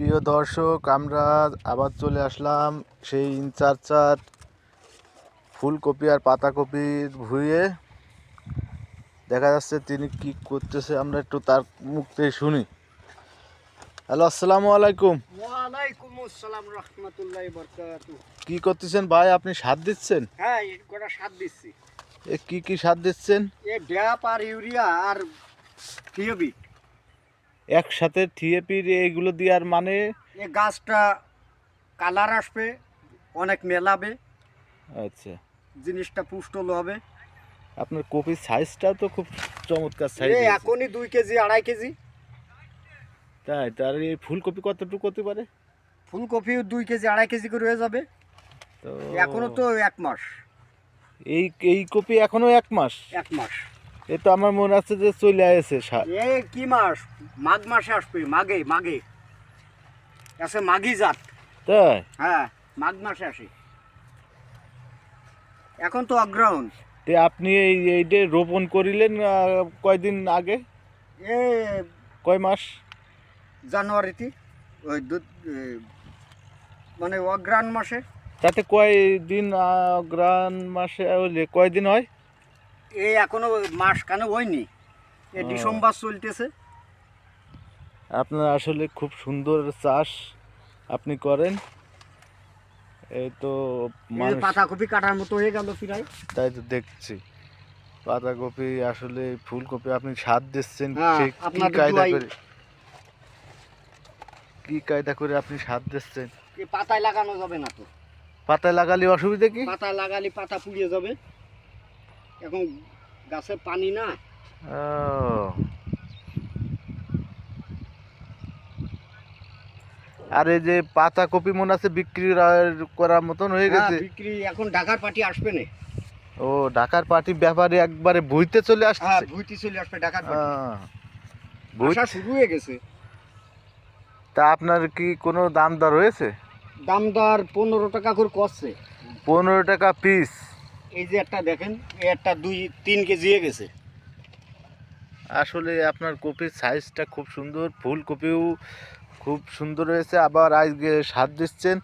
প্রিয় দর্শক আমরা আবার চলে আসলাম সেই ইনচার্জার ফুলকপি আর পাতাকপির ভুঁয়ে দেখা যাচ্ছে তিনি কি করতেছে আমরা একটু তার মুখ থেকে শুনি। হ্যালো আসসালামু আলাইকুম। ওয়ালাইকুম আসসালাম রহমতুল্লাহ বরকাতু। কি করতেছেন ভাই আপনি সার দিচ্ছেন? হ্যাঁ এই সার দিচ্ছি। এ কি কি সার দিচ্ছেন? এ ড্যাপ আর ইউরিয়া আর টিওবি একসাথে থিয়েপির এইগুলো দেওয়ার মানে এ গাছটা কালার আসবে অনেক মেলাবে। আচ্ছা। জিনিসটা পুষ্টল হবে। আপনার কপির সাইজটাও তো খুব চমৎকার সাইজ এখনই দুই কেজি আড়াই কেজি। তাই তার এই ফুলকপি কতটুকু হতে পারে? ফুলকপিও দুই কেজি আড়াই কেজি করে হয়ে যাবে। তো এখনও তো এক মাস। এই এই কপি এখনও এক মাস? এক মাস। এ তো আমার মনে আছে যে চলে আসে এ কি মাস? মাঘ মাসে আসবে মাঘে মাঘে। আছে মাঘি জাত। তাই? হ্যাঁ মাঘ মাসে আসে। এখন তো অগ্রহণ। তে আপনি এই এইটা রোপণ করিলেন কয়দিন আগে? এ কয় মাস? জানুয়ারিতে ওই মানে অগ্রাণ মাসে। তাতে কয় দিন গ্রান মাসে হলে কয়দিন হয়? এই এখনও মাস কেন হয়নি। এ ডিসেম্বর চলতেছে। আপনার আসলে খুব সুন্দর চাষ আপনি করেন। এই তো পাতাকপি কাটার মতো হয়ে গেল প্রায়। তাই তো দেখছি। পাতাকপি আসলে ফুলকপি আপনি স্বাদ দিচ্ছেন হ্যাঁ, কি কায়দা করে? কি কায়দা করে আপনি স্বাদ দিচ্ছেন? পাতায় লাগানো যাবে না তো। পাতায় লাগালে অসুবিধা কি? পাতায় লাগালে পাতা পুড়িয়ে যাবে। এখন গাছে পানি না। আর এই যে পাতাকপি মনে আছে বিক্রি করার মতন হয়ে হ্যাঁ, গেছে। বিক্রি এখন ঢাকার পাটি আসবে না। ও ঢাকার পার্টি ব্যাপারে একবারে বইতে চলে হ্যাঁ আসছে। ভুইটি চলে আসবে ঢাকার পাটি। বই- আসা শুরু হয়ে গেছে। তা আপনার কি কোনো দাম দর হয়েছে? দাম দর পনেরো টাকা করে করছে পনেরো টাকা পিস এই যে একটা দেখেন এই একটা দুই তিন কেজি গেছে। আসলে আপনার কপির সাইজটা খুব সুন্দর ফুলকপিও খুব সুন্দর হয়েছে আবার আজকে সার দিচ্ছেন।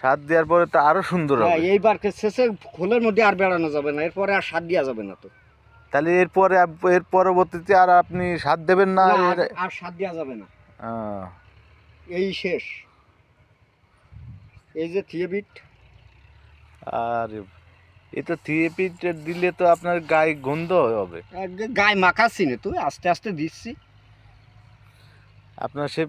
সার দেওয়ার পরে তো আরও সুন্দর হ্যাঁ হবে। এইবার শেষে খোলের মধ্যে আর বেড়ানো যাবে না এরপরে আর সার দেওয়া যাবে না তো। তাহলে এরপরে এর পরবর্তীতে আর আপনি সার দেবেন না আর- সার দেওয়া যাবে না। এই শেষ। এই যে থিয়েবিট। আর এটা থিয়েপি দিলে তো আপনার গায়ে গন্ধ হবে। গায়ে মাখাচ্ছি না তুই আস্তে আস্তে দিচ্ছি। আপনার সে